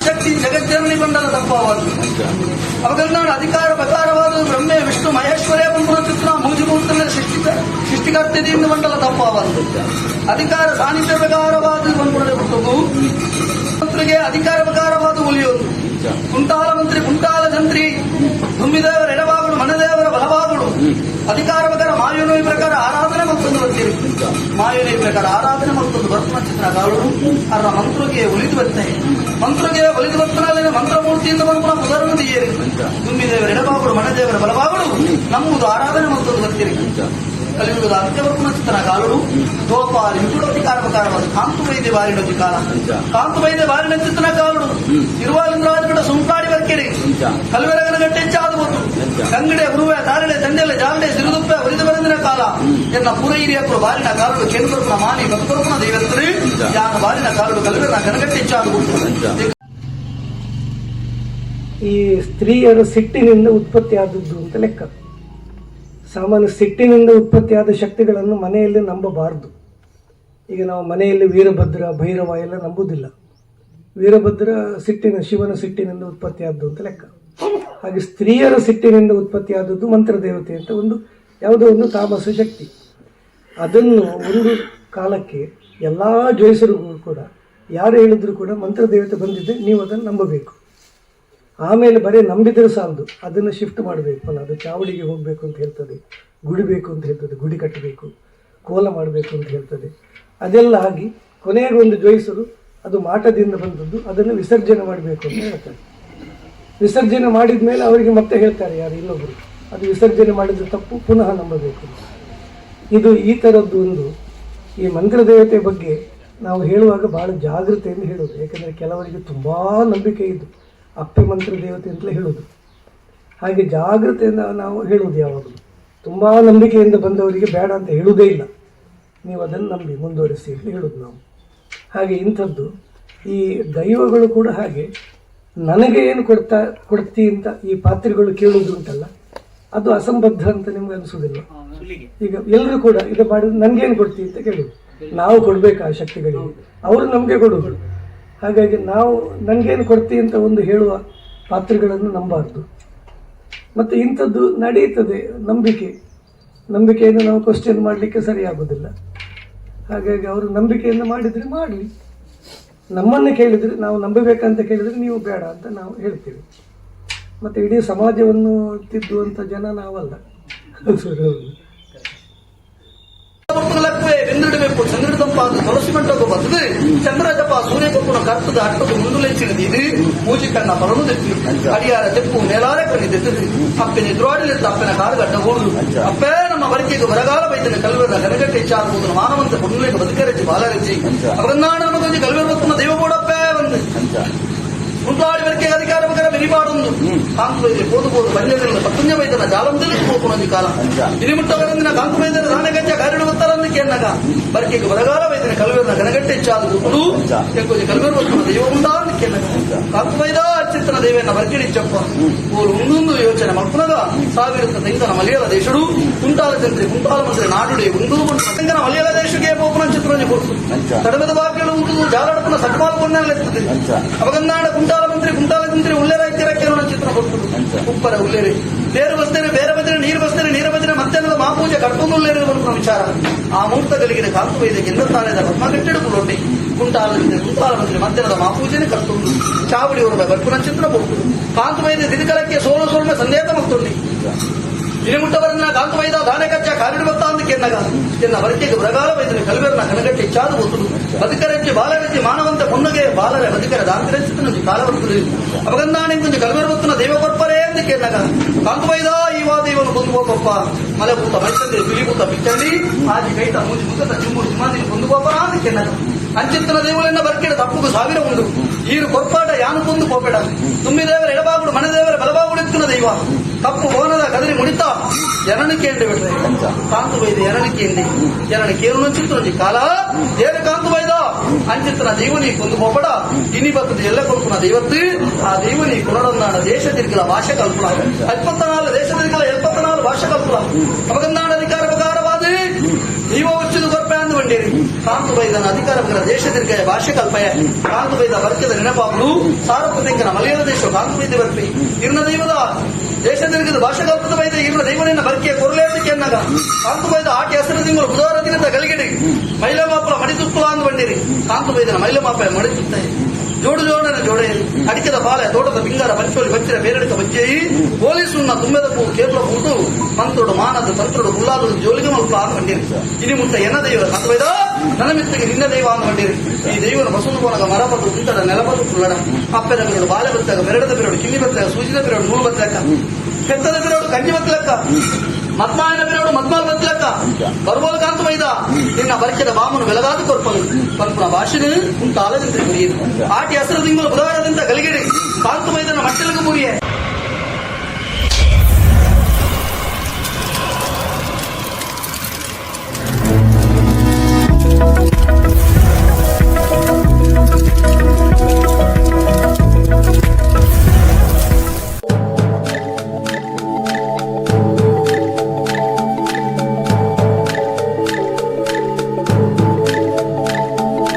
ಶಕ್ತಿ ಜಗಜ್ಜನನಿ ಬಂಡಲ ಅವಾಗ ನಾನು ಅಧಿಕಾರ ಪ್ರಕಾರವಾದ ಬ್ರಹ್ಮೆ, ವಿಷ್ಣು, ಮಹೇಶ್ವರೇ ಚಿತ್ರ ಮೂಜಿಮೂರ್ತನ ಸೃಷ್ಟಿಕ ಸೃಷ್ಟಿಕರ್ತದಿಂದ ಬಂದಲ್ಲ ತಪ್ಪವಾದ ಅಧಿಕಾರ ಸಾನ್ನಿಧ್ಯ ಪ್ರಕಾರವಾದ ಮಂತ್ರಿಗೆ ಅಧಿಕಾರ ಬರ್ತೀರಿ ಮಾಯುನಿ ಪ್ರಕಾರ ಆರಾಧನೆ ಮತ್ತೊಂದು ಚಿತ್ರ ಚಿತ್ರಗಳು ಅದರ ಮಂತ್ರಗೆ ಒಲಿದು ಬರ್ತಾನೆ ಮಂತ್ರಗೆ ಒಲಿದು ಬರ್ತನಲ್ಲಿ ಮಂತ್ರಮೂರ್ತಿಯಿಂದ ಬಂದು ಉದಾಹರಣೆ ದೇವರ ದುಮ್ಮಿದೇವರ ಎಡಭಾಗಗಳು ಮನದೇವರ ಬಲಭಾಗಗಳು ನಮ್ಮದು ಆರಾಧನೆ ಮತ್ತೊಂದು ಬರ್ತೀರಿ ಕಲಿಯುಗದ ಅಂತ್ಯವರ್ಪಣ ಚಿತ್ರ ಕಾಲುಡು ಗೋಪಾಲ ಇಂಟುಡು ಅಧಿಕಾರ ಪ್ರಕಾರವಾದ ಕಾಂತು ವೈದ್ಯ ಬಾರಿಡೋದಿ ಕಾಲ ಕಾಂತು ವೈದ್ಯ ಬಾರಿನ ಚಿತ್ರನ ಕಾಲುಡು ಇಂದ್ರಾಜ್ಗಡ ಸುಂಪಾಡಿ ಬರ್ಕೆರೆ. ಕಲ್ವೆರಗನ ಗಟ್ಟೆ ಹೆಚ್ಚಾದ ಬಂತು ಕಂಗಡೆ ಉರುವೆ ತಾರಡೆ ತಂಡೆಲೆ ಜಾಲಡೆ ಸಿರುದುಪ್ಪೆ ಒಲಿದು ಬರೆದಿನ ಕಾಲ. ಎನ್ನ ಪುರ ಹಿರಿಯಕ್ಕರು ಬಾರಿನ ಕಾರಣ ಕೇಂದ್ರಪುರ ಮಾನಿ ಭಕ್ತರಪುನ ದೇವತ್ರಿ ಯಾನ ಬಾರಿನ ಕಾಲುಡು ಕಲ್ವೆರನ ಕನಗಟ್ಟೆ ಹೆಚ್ಚಾದ ಬಂತು ಈ ಸ್ತ್ರೀಯರ ಸಿಟ್ಟಿನಿಂದ ಉತ್ಪತ್ತಿಯಾದದ್ದು ಅಂತ ಲೆಕ್ಕ. ಸಾಮಾನ್ಯ ಸಿಟ್ಟಿನಿಂದ ಉತ್ಪತ್ತಿಯಾದ ಶಕ್ತಿಗಳನ್ನು ಮನೆಯಲ್ಲಿ ನಂಬಬಾರದು. ಈಗ ನಾವು ಮನೆಯಲ್ಲಿ ವೀರಭದ್ರ ಭೈರವ ಎಲ್ಲ ನಂಬುವುದಿಲ್ಲ ವೀರಭದ್ರ ಸಿಟ್ಟಿನ ಶಿವನ ಸಿಟ್ಟಿನಿಂದ ಉತ್ಪತ್ತಿಯಾದ್ದು ಅಂತ ಲೆಕ್ಕ. ಹಾಗೆ ಸ್ತ್ರೀಯರ ಸಿಟ್ಟಿನಿಂದ ಉತ್ಪತ್ತಿಯಾದದ್ದು ಮಂತ್ರ ದೇವತೆ ಅಂತ ಒಂದು ಯಾವುದೋ ಒಂದು ತಾಮಸ ಶಕ್ತಿ. ಅದನ್ನು ಒಂದು ಕಾಲಕ್ಕೆ ಎಲ್ಲ ಜೋಯಿಸರಿಗೂ ಕೂಡ, ಯಾರು ಹೇಳಿದರೂ ಕೂಡ ಮಂತ್ರ ದೇವತೆ ಬಂದಿದ್ದೆ, ನೀವು ಅದನ್ನು ನಂಬಬೇಕು. ಆಮೇಲೆ ಬರೀ ನಂಬಿದ್ರೆ ಸಾಲದು, ಅದನ್ನು ಶಿಫ್ಟ್ ಮಾಡಬೇಕು. ಅದು ಚಾವಡಿಗೆ ಹೋಗಬೇಕು ಅಂತ ಹೇಳ್ತದೆ ಗುಡಿ ಬೇಕು ಅಂತ ಹೇಳ್ತದೆ, ಗುಡಿ ಕಟ್ಟಬೇಕು, ಕೋಲ ಮಾಡಬೇಕು ಅಂತ ಹೇಳ್ತದೆ. ಅದೆಲ್ಲ ಆಗಿ ಕೊನೆಗೆ ಒಂದು ಅದು ಮಾಟದಿಂದ ಬಂದದ್ದು, ಅದನ್ನು ವಿಸರ್ಜನೆ ಮಾಡಬೇಕು ಅಂತ ಹೇಳ್ತಾರೆ. ವಿಸರ್ಜನೆ ಮಾಡಿದ ಮೇಲೆ ಅವರಿಗೆ ಮತ್ತೆ ಹೇಳ್ತಾರೆ, ಯಾರು ಇನ್ನೊಬ್ಬರು ಅದು ವಿಸರ್ಜನೆ ಮಾಡಿದ ತಪ್ಪು, ಪುನಃ ನಂಬಬೇಕು ಇದು ಈ ಥರದ್ದು ಒಂದು. ಈ ಮಂತ್ರ ದೇವತೆ ಬಗ್ಗೆ ನಾವು ಹೇಳುವಾಗ ಬಹಳ ಜಾಗೃತೆಯಿಂದ ಹೇಳೋದು ಯಾಕಂದರೆ ಕೆಲವರಿಗೆ ತುಂಬ ನಂಬಿಕೆ ಇದ್ದು ಅಪ್ಪಿ ಮಂತ್ರ ದೇವತೆ ಅಂತಲೇ ಹೇಳೋದು ಹಾಗೆ ಜಾಗೃತೆಯಿಂದ ನಾವು ಹೇಳುವುದು ಯಾವಾಗಲೂ. ತುಂಬ ನಂಬಿಕೆಯಿಂದ ಬಂದವರಿಗೆ ಬೇಡ ಅಂತ ಹೇಳುವುದೇ ಇಲ್ಲ. ನೀವು ಅದನ್ನು ನಂಬಿ ಮುಂದುವರಿಸಿ ಅಂತ ಹೇಳೋದು ನಾವು. ಹಾಗೆ ಇಂಥದ್ದು ಈ ದೈವಗಳು ಕೂಡ ಹಾಗೆ ನನಗೆ ಏನು ಕೊಡ್ತಾ ಕೊಡ್ತಿ ಅಂತ ಈ ಪಾತ್ರೆಗಳು ಕೇಳುವುದು ಉಂಟಲ್ಲ, ಅದು ಅಸಂಬದ್ಧ ಅಂತ ನಿಮ್ಗೆ ಅನಿಸೋದಿಲ್ಲ ಈಗ ಎಲ್ಲರೂ ಕೂಡ ಇದು ಮಾಡಿದ್ರೆ ನನ್ಗೇನು ಕೊಡ್ತೀವಿ ಅಂತ ಕೇಳುದು ನಾವು ಕೊಡ್ಬೇಕು ಆ ಶಕ್ತಿಗಳಿಗೆ. ಅವರು ನಮಗೆ ಕೊಡುವುದು ಹಾಗಾಗಿ ನಾವು ನನಗೇನು ಕೊಡ್ತೀವಿ ಅಂತ ಒಂದು ಹೇಳುವ ಪಾತ್ರಗಳನ್ನು ನಂಬಾರ್ದು ಮತ್ತು ಇಂಥದ್ದು ನಡೆಯುತ್ತದೆ ನಂಬಿಕೆ. ನಂಬಿಕೆಯನ್ನು ನಾವು ಕ್ವಶನ್ ಮಾಡಲಿಕ್ಕೆ ಸರಿಯಾಗೋದಿಲ್ಲ ಹಾಗಾಗಿ ಅವರು ನಂಬಿಕೆಯನ್ನು ಮಾಡಿದರೆ ಮಾಡಲಿ. ನಮ್ಮನ್ನು ಕೇಳಿದರೆ ನಾವು ನಂಬಬೇಕಂತ ಕೇಳಿದರೆ ನೀವು ಬೇಡ ಅಂತ ನಾವು ಹೇಳ್ತೀವಿ. ಮತ್ತು ಇಡೀ ಸಮಾಜವನ್ನು ತಿದ್ದುವಂಥ ಜನ ನಾವಲ್ಲ. ಹೌದು. ಮಕ್ಕಳಕ್ಕೆ ಬೆಂದಿಡಬೇಕು ಚಂದ್ರದಂಪಾದ ತುಳಸಿ ಮಂಟಪ ಬರ್ತದೆ ಚಂದ್ರ ಜಪ ಸೂರ್ಯ ಕೊಪ್ಪುನ ಕರ್ತದ ಅಟ್ಟದ ಮುಂದುಲೆಂಚಿನದು ಇದು ಮೂಜಿ ಕಣ್ಣ ಪರನು ತೆಪ್ಪಿ ಅಡಿಯಾರ ತೆಪ್ಪು ಮೇಲಾರೆ ಕಣ್ಣಿದ್ದೆದ್ದು ಅಪ್ಪನ ಎದುರಾಡಲಿದ್ದ ಅಪ್ಪನ ಕಾಲಗಡ್ಡ ಓಡುದು ಅಪ್ಪೇ ನಮ್ಮ ಬರಿಕೆಗೆ ಬರಗಾಲ ಬೈತನ ಕಲ್ವರ ಗನಗಟ್ಟೆ ಹೆಚ್ಚಾಗುವುದು ಮಾನವಂತ ಪುಣ್ಯಕ್ಕೆ ಬದುಕರಚ್ಚಿ ಬಾಲರಚ್ಚಿ ಅವರನ್ನಾಡ ನಮಗೊಂದು ಕಲ್ವರ ಬತ್ತನ ದೈವ ಬೋಡಪ್ಪೇ ಒಂದು ముందాడి వరకే అధికారం కదా వినిపాడుందు కాంతుపోయి పోతు పోతు పనిచేసిన పత్తుంజమైతే జాలం తెలిసిపోతున్నది కాల ఇరిమిట్టవరంది నా కాంతుపోయితే రానగంజ గారెడు వస్తారంది కేన్నక మరికి వరగాల వైద్య కలువేరు కనగట్టే చాలు ఇప్పుడు కొంచెం కలువేరు వస్తున్న దైవం ఉందా అని కేన్నక కాంతుపోయిదా అర్చిస్తున్న దైవేన మరికిడి చెప్ప ఊరు ముందు ಸಾವಿರದ ತೆಂಗನ ಮಲಯಾಳ ದೇಶಡು ಕುಂಟಾಲ ಜಂತ್ರಿ ಕುಂಟಾಲ ಮಂತ್ರಿ ನಾಡುಡಿ ಒಂದು ತೆಂಗನ ಮಲಯಾಳ ದೇಶಕ್ಕೆ ಬೋಪನ ಚಿತ್ರವನ್ನು ಕೊಡ್ತು ತಡಮದ ಬಾಕಿಗಳು ಉಂಟು ಜಾಲಾಡಪನ ಸಟ್ಮಾಲ್ ಕೊಂಡಾಗ್ಲೆತ್ತದೆ ಅವಗನ್ನಾಡ ಕುಂಟಾಲ ಮಂತ್ರಿ ಕುಂಟಾಲ ಮಂತ್ರಿ ಉಲ್ಲೇರ ಇತ್ತಿರಕ್ಕೆ ಅನ್ನೋ ಚಿತ್ರ ಕೊಡ್ತದೆ ಉಪ್ಪರ ಉಲ್ಲೇರಿ ಬೇರೆ ಬಸ್ತೇನೆ ಬೇರೆ ಬದ್ರೆ ನೀರು ಬಸ್ತೇನೆ ನೀರು ಬದ್ರೆ ಮಧ್ಯಾಹ್ನದ ಮಾಪೂಜೆ ಕಟ್ಕೊಂಡು ಉಲ್ಲೇರಿ ಬರುವ ವಿಚಾರ ಆ ಮುಹೂರ್ತಗಳಿಗೆ ಕಾಂತು ವೈದ್ಯಕ್ಕೆ ಎಂದ ತಾಳೆದ ಪದ್ಮ ಕಟ್ಟಿಡುಕೊಳ್ಳೊಡ್ಡಿ ಕುಂಟಾಲ ಮಂತ್ರಿ ಕುಂಟಾಲ ಮಂತ್ರಿ ಮಧ್ಯಾಹ್ನದ ಮಾಪೂಜೆನೆ ಕರ್ತುಂಡು ಚಾವಡಿ ಹೊರಡ ಬರ್ಪುನ ಚಿತ್ರ ಕೊಡ್ತು ಕಾಂತು ವೈದ್ಯ ದಿನಕಲಕ್ಕೆ ಸೋಲು ಸೋಲ್ಮೆ ಸಂದೇಹ ಮತ್ತೊಂಡಿ ಇರಿಮುಟ್ಟವರನ್ನ ಕಾಂತು ವೈದ ದಾನೆ ಕಚ್ಚ ಕಾರಿಡು ಬತ್ತ ಅಂತ ಕೆನ್ನಗ ಎನ್ನ ಬರಕೆಗೆ ಬರಗಾಲ ವೈದ್ಯನ ಕಲ್ವೆರನ ಕನಗಟ್ಟಿ ಚಾದು ಒತ್ತುಡು ಬದುಕರಜ್ಜಿ ಬಾಲರಜ್ಜಿ ಮಾನವಂತ ಪೊನ್ನಗೆ ಬಾಲರ ಬದುಕರ ದಾಂತಿರಚ್ಚಿತನಜಿ ಕಾಲವರ್ತದೆ ಅವಗಂದಾಣಿಂದು ಕಲ್ವೆರ ಹೊತ್ತನ ದೈವ ಕೊರ್ಪರೇ ಅಂತ ಕೆನ್ನಗ ಕಾಂತು ವೈದ ಈ ವಾ ದೈವನು ಕೊಂದು ಹೋಗಪ್ಪ ಮಲೆ ಭೂತ ಮೈಸಂದೆ ಬಿಳಿಭೂತ ಬಿಚ್ಚಂಡಿ ಆಜಿ ಕೈತ ಮೂಜಿ ಮುಖದ ಚಿಮ್ಮುಡು ಸಿಮಾದಿನಿ ಕೊಂದು ಹೋಗಪ್ಪ ಅಂತ ಕೆನ್ನಗ ಅಂಚಿತ್ತನ ದೇವಳನ್ನ ಬರ್ಕಿಡ ತಪ್ಪುಗು ಸಾವಿರ ಉಂಡು ಈರು ಕೊರ್ಪಾಟ ಯಾನು ಕೊಂದು ಕೋಪೆಡ ತುಂಬಿದೇವರ ಎಡಬಾಗುಡು ಮನೆದೇವರ ಬಲಬಾಗುಡು ಎತ್ತಿನ ದೈವ ತಪ್ಪು ಓನದ ಕದರಿ ಮುಡಿತ ಜನನಿಕೆಂಡು ಬಿಟ್ರೆ ಕಾಂತು ಬೈದ ಎರಣನಿಕೆಂಡಿ ಎರಣನಿಕೆ ಏನು ಚಿತ್ರಜಿ ಕಾಲ ಏರು ಕಾಂತು ಬೈದ ಅಂಚಿತ್ತನ ದೈವನಿ ಕೊಂದು ಹೋಪಡ ಇನಿ ಬತ್ತದ ಎಲ್ಲ ಕೊಲ್ಪುನ ದೈವತ್ತು ಆ ದೈವನಿ ಕೊರಡನ್ನಾಡ ದೇಶ ತಿರುಗಲ ಭಾಷೆ ಕಲ್ಪನ ಎಪ್ಪತ್ತ ನಾಲ್ಕು ದೇಶ ತಿರುಗಲ ಎಪ್ಪತ್ತ ನಾಲ್ಕು ಕಾಂತು ಬೈದನ ಅಧಿಕಾರ ಬಗರ ದೇಶ ದೀರ್ಘಯ ಭಾಷೆ ಕಲ್ಪಯ ಕಾಂತು ಬೈದ ವರ್ಗದ ನೆನಪಾಪಲು ಸಾರಪತಿಂಕನ ಮಲಯಾಳ ದೇಶ ಕಾಂತು ಬೈದ ಬರ್ಪಿ ಇರ್ನ ದೈವದ ದೇಶ ದೀರ್ಘದ ಭಾಷೆ ಕಲ್ಪದ ಬೈದ ಇರ್ನ ದೈವನಿನ ಬರ್ಕೆಯ ಕೊರಲೇದಕ್ಕೆ ಅನ್ನಗ ಕಾಂತು ಬೈದ ಆಟಿ ಹೆಸರು ತಿಂಗಳು ಬುಧವಾರ ದಿನದ ಗಲಿಗೆಡಿ ಮೈಲ ಮಾಪಲ ಮಡಿತುಪ್ಪಲ ಅಂದು ಬಂದಿರಿ ಕಾಂತು ಬೈದನ ಮೈಲ ಮಾಪ ಮಡಿತುತ್ತಾಯಿ ಜೋಡು ಜೋಡನ ಜೋಡೆ ಅಡಿಕೆದ ಬಾಲೆ ತೋಟದ ಬಿಂಗಾರ ಪಂಚೋಲಿ ಬಚ್ಚಿರ ಬೇರೆಡಕ ಬಜ್ಜೆಯಿ ಪೊಲೀಸುನ್ನ ತುಂಬೆದ ಪೂ ಕೇಪಲ ಪೂಟು ಮಂತ್ರೋಡು ಮಾನದ ತಂತ್ರೋಡು ಮುಲ್ಲಾದು ಜೋಲಿಗೆ ಮಲ್ಪ ಆನ್ ಬಂದಿರಿ ಇನಿ ಮುಟ್ಟ ಎನ್ನ ದೈವ ಅಥವಾ ನನ್ನ ಮಿತ್ತಿಗೆ ನಿನ್ನ ದೈವ ಆನ್ ಬಂದಿರಿ ಈ ದೈವನ ಬಸವನ ಕೋಣಗ ಮರಪದು ಉಂಟದ ನೆಲಪದು ಕುಳ್ಳಡ ಅಪ್ಪೆದ ಬಿರೋಡು ಬಾಲೆ ಬತ್ತಾಗ ಬೆರಡದ ಬಿರೋಡು ಕಿಂಗಿ ಬತ್ತಾಗ ಸೂಜಿದ ಬಿರೋಡು ನೂಲು ಬತ್ತಲೆಕ್ಕ ಕೆತ್ತದ ಬಿರೋಡು ಕಂಜಿ ಬತ್ತಲೆಕ್ಕ ಮದ್ಮಾಯನ ಬಿರೋಡು ಮದ್ಮಾಲ್ ಬತ್ತಲೆಕ್ಕ ಬರ್ಬೋಲ್ ಕಾಂತ ಬೈದ ನಿನ್ನ ಬರಕೆದ ಬಾಮನು ಬೆಳಗಾದ ಕೊರ್ಪಲು ಪಂಪುನ ಭಾಷೆನು ಉಂಟಾಲದಿಂತ ಕುರಿಯದು ಆಟಿ ಹಸಿರು ತಿಂಗಳು ಬುಧವಾರದಿಂದ ಗಲಿ